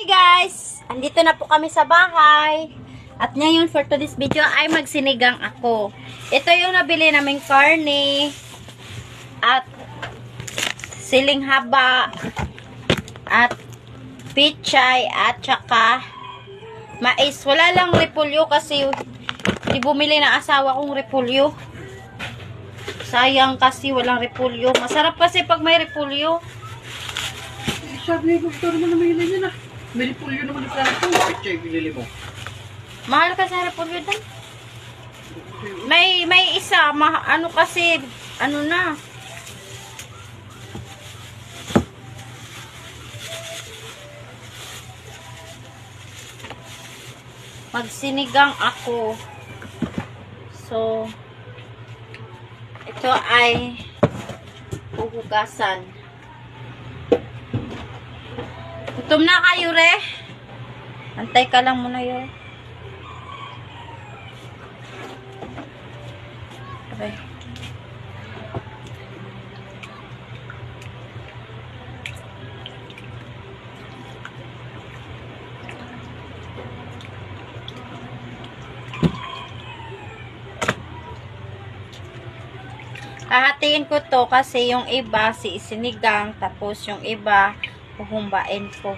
Hi guys! Andito na po kami sa bahay. At ngayon for today's video ay magsinigang ako. Ito yung nabili naming karne at siling haba at pichay at saka mais. Wala lang repulyo kasi di bumili ng asawa kong repulyo. Sayang kasi walang repulyo. Masarap kasi pag may repulyo. Sabi ni doktor mo na may ganyan na. May pulyo naman sa akin. Pichay binili mo. Mahal kasi ang repulyo doon. May may isa, ma, ano kasi, ano na. Magsinigang ako. So, ito ay huhugasan. Gutom na kayo, re? Antay ka lang muna yun. Okay. Hahatiin ko to kasi yung iba si isinigang tapos yung iba huhumbain ko.